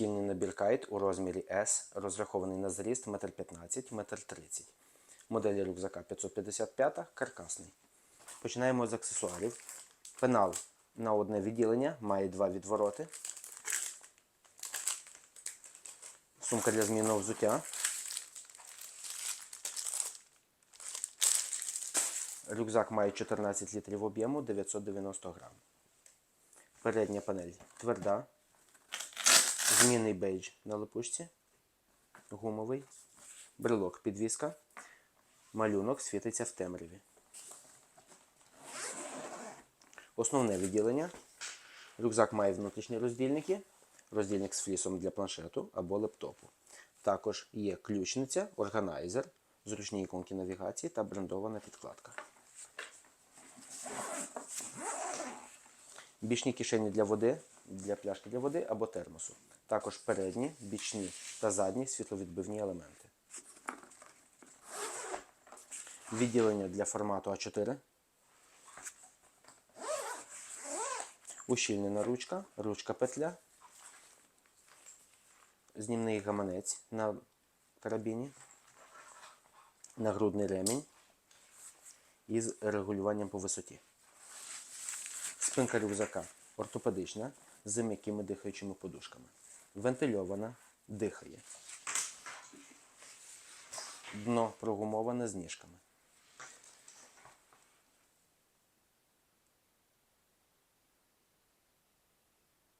Шкільний набір кайт у розмірі S, розрахований на зріст 1,15 м, 1,30 м. Модель рюкзака 555, каркасний. Починаємо з аксесуарів. Пенал на одне відділення, має два відвороти. Сумка для змінного взуття. Рюкзак має 14 літрів об'єму, 990 грам. Передня панель тверда. Змінний бейдж на липучці. Гумовий. Брелок підвіска. Малюнок світиться в темряві. Основне відділення. Рюкзак має внутрішні роздільники, роздільник з флісом для планшету або лептопу. Також є ключниця, органайзер, зручні іконки навігації та брендована підкладка. Бічні кишені для води, для пляшки для води або термосу. Також передні, бічні та задні світловідбивні елементи. Відділення для формату А4. Ущільнена ручка, ручка петля, знімний гаманець на карабіні, нагрудний ремінь із регулюванням по висоті. Спинка рюкзака ортопедична з м'якими дихаючими подушками. Вентильована, дихає. Дно прогумоване з ніжками.